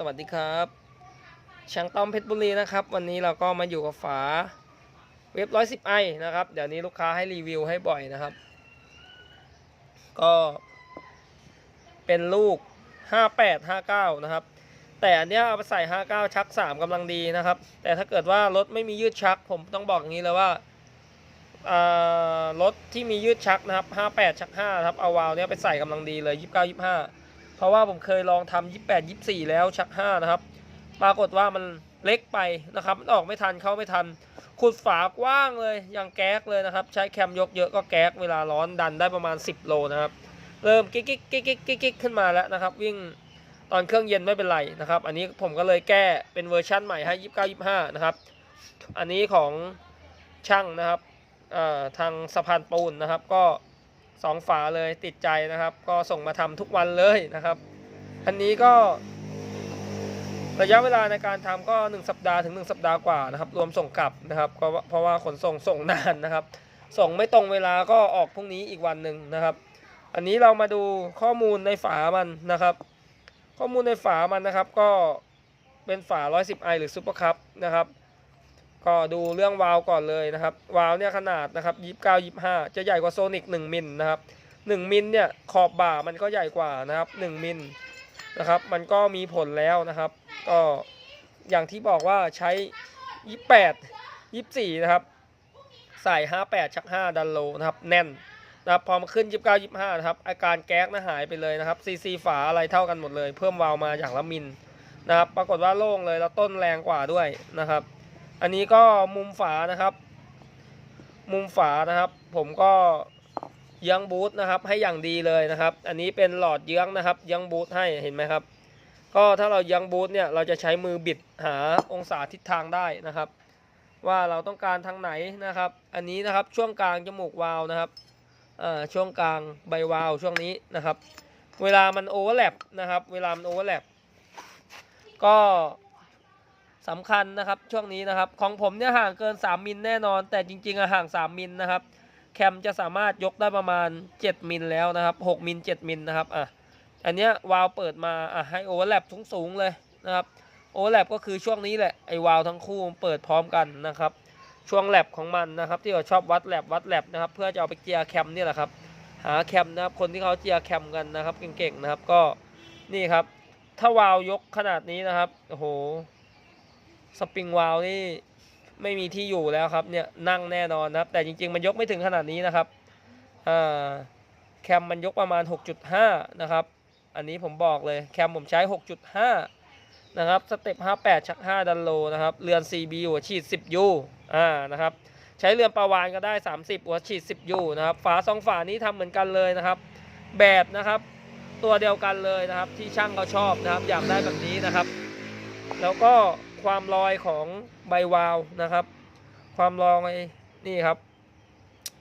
สวัสดีครับช่างต้อมเพชรบุรีนะครับ วันนี้เราก็มาอยู่กับฝาเว็บร้อยสิบไอนะครับ เดี๋ยวนี้ลูกค้าให้รีวิวให้บ่อยนะครับ ก็ เป็นลูก 58 59 นะครับ แต่อันเนี้ยเอาไปใส่ 59 ชัก 3กำลังดีนะครับ แต่ถ้าเกิดว่ารถไม่มียืดชัก ผมต้องบอกอย่างนี้เลยว่ารถที่มียืดชักนะครับ 58 ชัก5ครับเอาวาล์วเนี้ยไปใส่กำลังดีเลย 29 25 เพราะว่าผมเคยลองทำ28 24 แล้วชัก 5 นะครับ ปรากฏว่ามันเล็กไปนะครับ มันออกไม่ทันเข้าไม่ทัน ขุดฝากว้างเลยย่างแก๊กเลยนะครับ ใช้แคมยกเยอะก็แก๊กเวลาร้อนดันได้ประมาณ 10 โลนะครับ เริ่มกิ๊กกิ๊กกิ๊กกิ๊กกิ๊กขึ้นมาแล้วนะครับ วิ่งตอนเครื่องเย็นไม่เป็นไรนะครับ อันนี้ผมก็เลยแก้เป็นเวอร์ชั่นใหม่ให้ 29 25 นะครับ อันนี้ของช่างนะครับทางสะพานปูนนะครับ ก็ สองฝาเลยติดใจนะครับ ก็ส่งมาทำทุกวันเลยนะครับอันนี้ก็ ระยะเวลาในการทำก็ 1 สัปดาห์ถึง 1 สัปดาห์กว่านะครับ รวมส่งกลับนะครับก็เพราะว่าขนส่งส่งนานนะครับ ส่งไม่ตรงเวลาก็ออกพรุ่งนี้อีกวันหนึ่งนะครับ อันนี้เรามาดูข้อมูลในฝามันนะครับ ข้อมูลในฝามันนะครับก็เป็นฝา 110i หรือซุปเปอร์คัพนะครับ ก็ดูเรื่องวาลก่อนเลยนะครับ วาลเนี่ยขนาดนะครับ29 25 จะใหญ่กว่าโซนิก1มิลนะครับ1มิลเนี่ยขอบบ่ามันก็ใหญ่กว่านะครับ1มิลนะครับ มันก็มีผลแล้วนะครับ ก็อย่างที่บอกว่าใช้ 28 24 นะครับ ใส่ 58 ชัก 5 ดันโลนะครับ แน่นนะครับพอมาขึ้น 29 25 นะครับ อาการแก๊กนะหายไปเลยนะครับซีซีฝาอะไรเท่ากันหมดเลย เพิ่มวาล์วมาอย่างละมิลนะครับ ปรากฏว่าโล่งเลยแล้วต้นแรงกว่าด้วยนะครับ อันนี้ก็มุมฝานะครับ มุมฝานะครับ ผมก็เยื้องบูทนะครับ ให้อย่างดีเลยนะครับ อันนี้เป็นหลอดเยื้องนะครับเยื้องบูทให้เห็นไหมครับ ก็ถ้าเราเยื้องบูทเนี่ยเราจะใช้มือบิดหาองศาทิศทางได้นะครับ ว่าเราต้องการทางไหนนะครับ อันนี้นะครับช่วงกลางจมูกวาล์วนะครับอ่าช่วงกลางใบวาล์วช่วงนี้นะครับ เวลามันโอเวอร์แลปนะครับ เวลามันโอเวอร์แลปก็ สำคัญนะครับช่วงนี้นะครับ ของผมเนี่ยห่างเกิน 3 มิลแน่นอน แต่จริงๆอะห่าง 3 มิลนะครับ แคมจะสามารถยกได้ประมาณ 7 มิลแล้วนะครับ6มิล7มิลนะครับอะอันเนี้ยวาล์วเปิดมาอะให้โอเวอร์แลปสูงๆเลยนะครับโอเวอร์แลปก็คือช่วงนี้แหละไอวาล์วทั้งคู่เปิดพร้อมกันนะครับ ช่วงแลบของมันนะครับ ที่เราชอบวัดแลบวัดแลบนะครับ เพื่อจะเอาไปเจียแคมนี่แหละครับหาแคมนะครับคนที่เขาเจียแคมกันนะครับเก่งๆนะครับก็นี่ครับ ถ้าวาล์วยกขนาดนี้นะครับโอ้โห สปริงวาลนี่ไม่มีที่อยู่แล้วครับเนี่ยนั่งแน่นอนนะครับ แต่จริง ๆ มันยกไม่ถึงขนาดนี้นะครับอ่าแคมมันยกประมาณ 6.5 นะครับ อันนี้ผมบอกเลยแคมผมใช้ 6.5 นะครับสเต็ป58 ชัก 5 ดันโลนะครับเรือน CBU ฉีด 10 U อ่านะครับใช้เรือนปลาวานก็ได้ 30หัวฉีด 10 U นะครับฝาสองฝานี้ทำเหมือนกันเลยนะครับ แบบนะครับตัวเดียวกันเลยนะครับที่ช่างเขาชอบนะครับอยากได้แบบนี้นะครับ แล้วก็ ความลอยของใบวาล์วนะครับ ความลอยนี่ครับ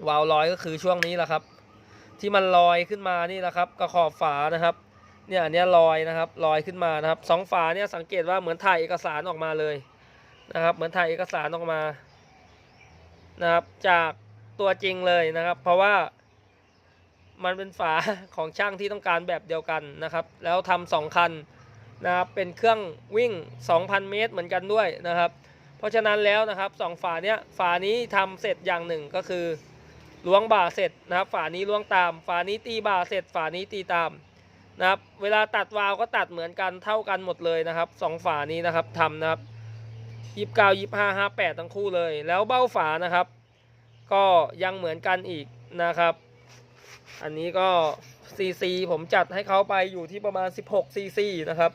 วาล์วลอยก็คือช่วงนี้แหละครับ ที่มันลอยขึ้นมานี่แหละครับกระขอบฝานะครับเนี่ยอันนี้ลอยนะครับลอยขึ้นมานะครับสองฝาเนี่ยสังเกตว่าเหมือนถ่ายเอกสารออกมาเลยนะครับ เหมือนถ่ายเอกสารออกมานะครับ จากตัวจริงเลยนะครับ เพราะว่ามันเป็นฝาของช่างที่ต้องการแบบเดียวกันนะครับ แล้วทำสองคัน นะครับเป็นเครื่องวิ่ง 2,000 เมตรเหมือนกันด้วยนะครับ เพราะฉะนั้นแล้วนะครับสองฝาเนี้ยฝานี้ทำเสร็จอย่างหนึ่งก็คือล้วงบ่าเสร็จนะครับ ฝานี้ล้วงตาม ฝานี้ตีบ่าเสร็จ ฝานี้ตีตามนะครับ เวลาตัดวาลก็ตัดเหมือนกันเท่ากันหมดเลยนะครับสองฝานี้นะครับทำนะครับยี่สิบเก้ายี่ห้าห้าแปดทั้งคู่เลย แล้วเบ้าฝานะครับ ก็ยังเหมือนกันอีกนะครับ อันนี้ก็ ซีซีผมจัดให้เขาไปอยู่ที่ประมาณ 16ซีซีนะครับ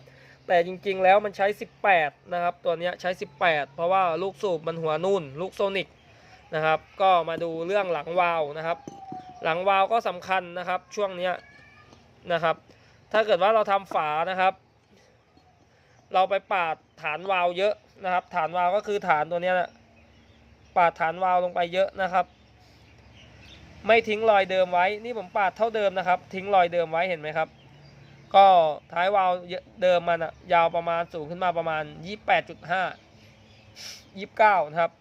แต่จริงๆแล้วมันใช้ 18 นะครับ ตัวนี้ใช้ 18 เพราะว่าลูกสูบมันหัวนุ่น ลูกโซนิกนะครับ ก็มาดูเรื่องหลังวาล์วนะครับ หลังวาล์วก็สำคัญนะครับช่วงนี้นะครับ ถ้าเกิดว่าเราทำฝานะครับ เราไปปาดฐานวาล์วเยอะนะครับ ฐานวาล์วก็คือฐานตัวนี้ยนะปาดฐานวาล์วลงไปเยอะนะครับ ไม่ทิ้งรอยเดิมไว้ นี่ผมปาดเท่าเดิมนะครับ ทิ้งรอยเดิมไว้เห็นไหมครับ ก็ท้ายวาล์วเดิมมันอะยาวประมาณสูงขึ้นมาประมาณ 28.5 29 นะครับ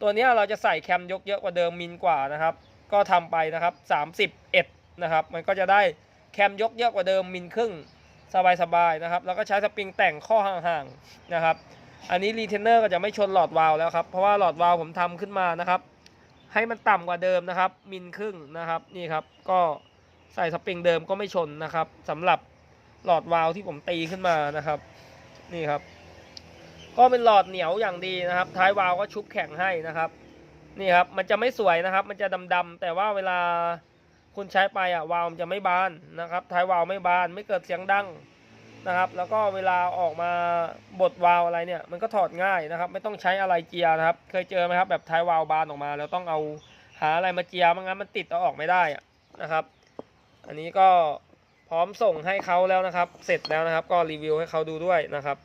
ตัวนี้เราจะใส่แคมยกเยอะกว่าเดิมมิลกว่านะครับ ก็ทำไปนะครับ 31 นะครับ มันก็จะได้แคมยกเยอะกว่าเดิมมิลครึ่งสบายๆนะครับ แล้วก็ใช้สปริงแต่งข้อห่างๆนะครับ อันนี้รีเทนเนอร์ก็จะไม่ชนหลอดวาล์วแล้วครับ เพราะว่าหลอดวาล์วผมทำขึ้นมานะครับ ให้มันต่ำกว่าเดิมนะครับมิลครึ่งนะครับนี่ครับก็ใส่สปริงเดิมก็ไม่ชนนะครับสำหรับหลอดวาล์วที่ผมตีขึ้นมานะครับ นี่ครับ ก็เป็นหลอดเหนียวอย่างดีนะครับ ท้ายวาล์วก็ชุบแข็งให้นะครับนี่ครับมันจะไม่สวยนะครับ มันจะดำๆแต่ว่าเวลาคุณใช้ไปอะวาล์วมันจะไม่บานนะครับ ท้ายวาล์วไม่บาน ไม่เกิดเสียงดัง นะครับ แล้วก็เวลาออกมาบดวาล์วอะไรเนี่ย มันก็ถอดง่ายนะครับ ไม่ต้องใช้อะไรเจียร์นะครับ เคยเจอไหมครับแบบท้ายวาล์วบานออกมา แล้วต้องเอาหาอะไรมาเจียร์ไม่งั้นมันติดเอาออกไม่ได้นะครับ อันนี้ก็พร้อมส่งให้เขาแล้วนะครับ เสร็จแล้วนะครับ ก็รีวิวให้เขาดูด้วยนะครับ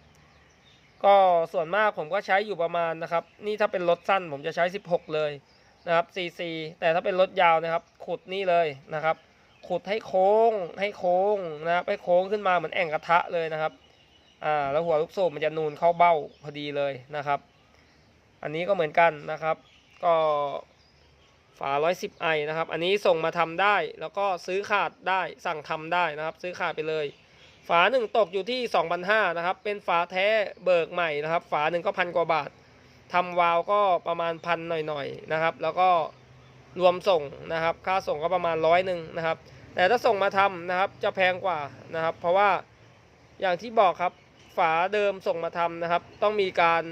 ก็ส่วนมากผมก็ใช้อยู่ประมาณนะครับ นี่ถ้าเป็นรถสั้นผมจะใช้ 16 เลยนะครับซีซีแต่ถ้าเป็นรถยาวนะครับ ขุดนี่เลยนะครับ ขุดให้โค้งให้โค้งนะครับให้โค้งขึ้นมาเหมือนแอ่งกระทะเลยนะครับอ่าแล้วหัวลูกสูบมันจะนูนเข้าเบ้าพอดีเลยนะครับ อันนี้ก็เหมือนกันนะครับ ก็ฝา 110 ไอนะครับ อันนี้ส่งมาทำได้ แล้วก็ซื้อขาดได้ สั่งทำได้นะครับ ซื้อขาดไปเลย ฝาหนึ่งตกอยู่ที่ 2,500นะครับ เป็นฝาแท้เบิกใหม่นะครับ ฝาหนึ่งก็พันกว่าบาททำวาล์วก็ประมาณพันหน่อยๆนะครับ แล้วก็ รวมส่งนะครับ ค่าส่งก็ประมาณร้อยหนึ่งนะครับ แต่ถ้าส่งมาทำนะครับจะแพงกว่านะครับ เพราะว่าอย่างที่บอกครับฝาเดิมส่งมาทำนะครับ ต้องมีการ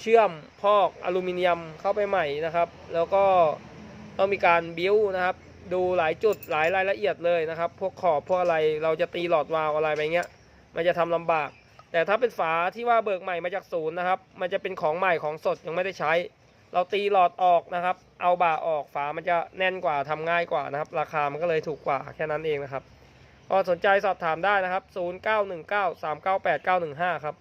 เชื่อมพอกอลูมิเนียมเข้าไปใหม่นะครับ แล้วก็ต้องมีการบิ้วนะครับ ดูหลายจุดหลายรายละเอียดเลยนะครับ พวกขอบพวกอะไรเราจะตีหลอดวาล์วอะไรไปเงี้ย มันจะทำลำบาก แต่ถ้าเป็นฝาที่ว่าเบิกใหม่มาจากศูนย์นะครับ มันจะเป็นของใหม่ของสดยังไม่ได้ใช้ เราตีหลอดออกนะครับ เอาบ่าออกฝามันจะแน่นกว่าทำง่ายกว่านะครับ ราคามันก็เลยถูกกว่าแค่นั้นเองนะครับก็สนใจสอบถามได้นะครับ 0919398915 ครับ